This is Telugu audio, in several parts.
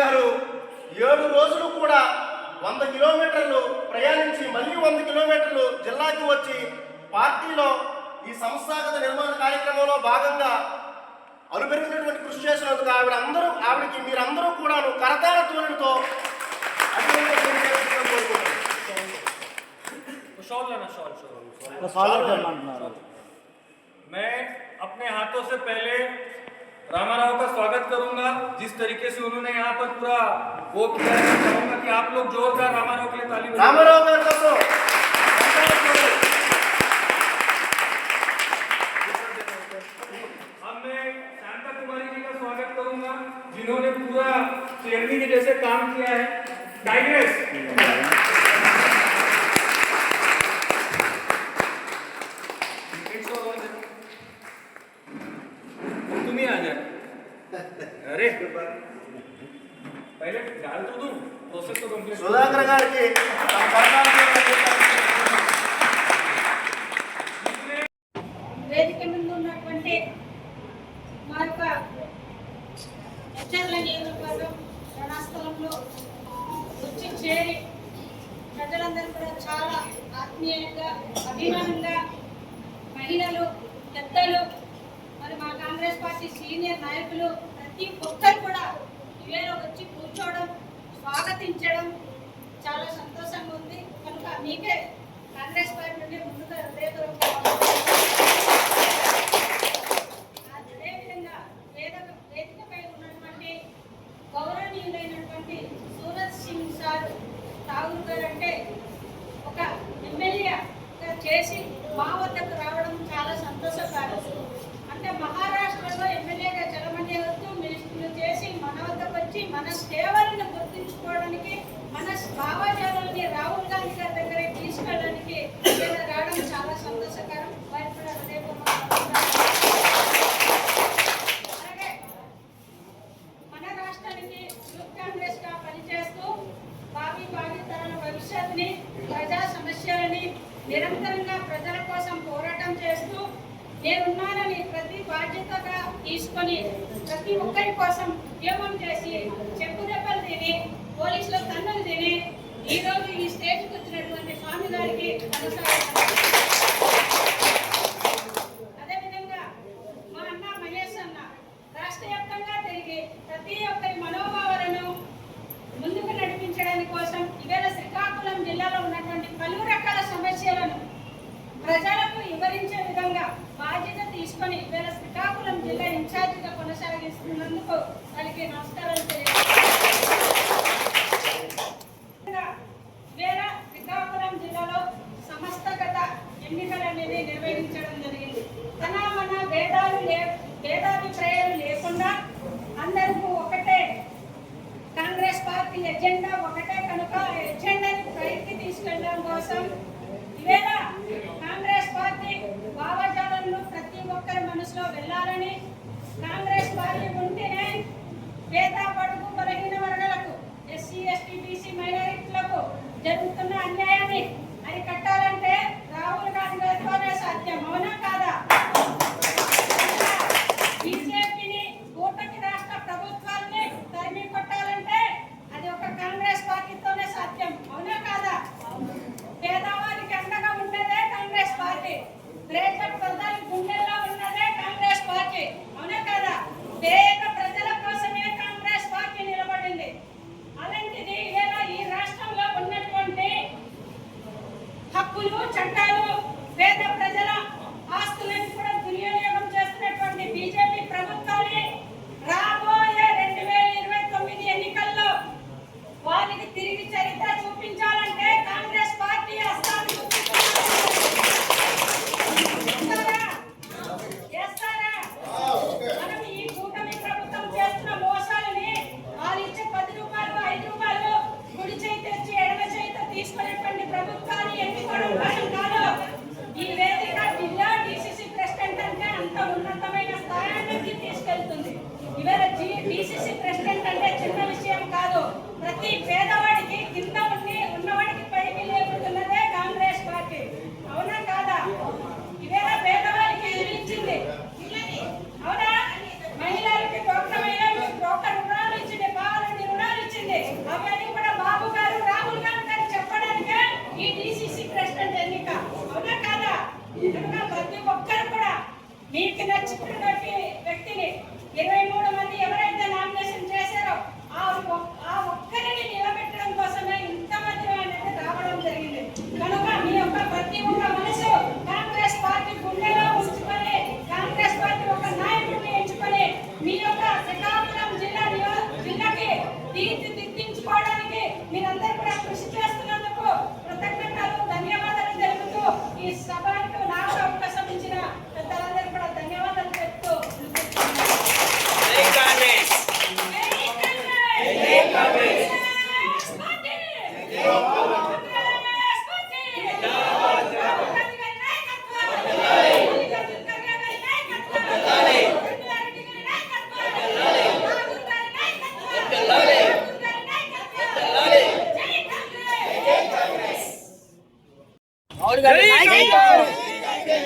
గారు ఏడు రోజులు కూడా వంద కిలోమీటర్లు ప్రయాణించి మళ్ళీ వంద కిలోమీటర్లు జిల్లాకి వచ్చి పార్టీలో ఈ సంస్థాగత నిర్మాణ కార్యక్రమంలో భాగంగా అలుపెరిగినటువంటి కృషి చేసినందుకు ఆవిడ అందరూ ఆవిడకి మీరందరూ కూడా కరతాల తోలుతో मैं अपने हाथों से पहले रामाराव का स्वागत करूँगा। जिस तरीके से उन्होंने यहाँ पर पूरा वो किया चाहूँगा कि आप लोग जोरदार रामाराव के लिए ताली रामाराव तो- जिन्होंने पूरा चेयरमैन जैसे काम किया है। डाइग्रेस వేదిక ముందు ఉన్నటువంటి మా యొక్క హెచ్చర్ల నియోజకవర్గం రణాస్థలంలో వచ్చి చేరి ప్రజలందరూ కూడా చాలా ఆత్మీయంగా అభిమానంగా మహిళలు పెద్దలు మరి మా కాంగ్రెస్ పార్టీ సీనియర్ నాయకులు ప్రతి ఒక్కరు కూడా ఇవేలో వచ్చి కూర్చోవడం స్వాగతించడం చాలా సంతోషంగా ఉంది. కనుక మీకే కాంగ్రెస్ పార్టీ నుండి ముందుగా హృదయపూర్వక అవుతారంటే అంటే ఒక ఎమ్మెల్యే చేసి మా వద్దకు రావడం చాలా సంతోషం అంటే మహారాష్ట్రలో ఎమ్మెల్యేగా చలమణి వస్తూ మినిస్టర్లు చేసి మన వద్దకు వచ్చి మన సేవలను గుర్తించుకోవడానికి మన భావజాలని రాహుల్ గాంధీ గారి దగ్గరికి తీసుకెళ్ళడానికి ఈయన రావడం చాలా సంతోషకరం వారికి కూడా హృదయపూర్వక అలాగే మన రాష్ట్రానికి యూత్ కాంగ్రెస్గా పనిచేస్తూ భావి భావితరాల భవిష్యత్తుని ప్రజా సమస్యలని నిరంతరంగా ప్రజల కోసం పోరాటం చేస్తూ నేనున్నానని ప్రతి బాధ్యతగా తీసుకొని ప్రతి ఒక్కరి కోసం ఉద్యమం చేసి చెప్పు దెబ్బలు తిని పోలీసుల తన్నులు తిని ఈ ఈ స్టేజ్కి వచ్చినటువంటి స్వామి గారికి కొనసాగుతాను కాంగ్రెస్ పార్టీ ఉంటేనే పేద పడుగు బలహీన వర్గాలకు ఎస్సీ ఎస్టీ బీసీ మైనారిటీలకు జరుగుతున్న అన్యాయం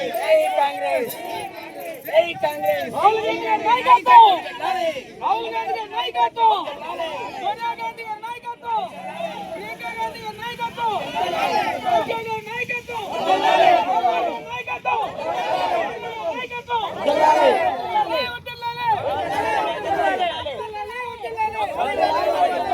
Hey, Congress! జై కాంగ్రెస్ రాహుల్ గాంధీ గారి నాయకత్వం రాహుల్ గాంధీ గారి నాయకత్వం సోనియా గాంధీ గారి నాయకత్వం ప్రియాంక గాంధీ గారి నాయకత్వం గారి నాయకత్వం నాయకత్వం నాయకత్వం ఉండాలి ఉండాలి ఉండాలి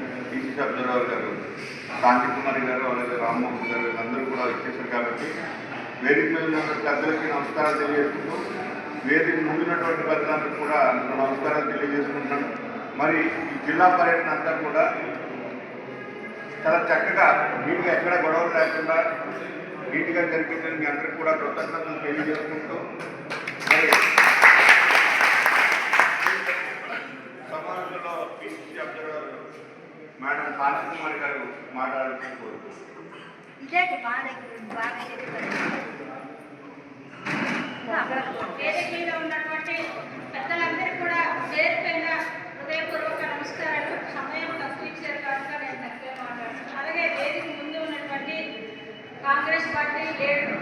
కిషోర్ అబ్దుల్రావు గారు కాంతి కుమారి గారు అలాగే రామ్మోహన్ గారు వీళ్ళందరూ కూడా వచ్చేసారు కాబట్టి వేదిక మీద ఉన్నటువంటి నమస్కారాలు తెలియజేసుకుంటూ వేదిక ముందున్నటువంటి ప్రజలందరూ కూడా నమస్కారాలు తెలియజేసుకుంటున్నాను. మరి ఈ జిల్లా పర్యటన అంతా కూడా చాలా చక్కగా నీటిగా ఎక్కడ గొడవలు లేకుండా నీట్గా జరిపిందని మీ అందరికీ కూడా కృతజ్ఞతలు తెలియజేసుకుంటూ రాజకుమారి గారు మాట్లాడాలని కోరుకుంటున్నాను మీద ఉన్నటువంటి పెద్దలందరికీ కూడా పేరు పైన హృదయపూర్వక నమస్కారాలు. సమయం తక్కువ ఇచ్చారు కనుక నేను తక్కువే మాట్లాడుతున్నాను. అలాగే వేదిక ముందు ఉన్నటువంటి కాంగ్రెస్ పార్టీ ఏడు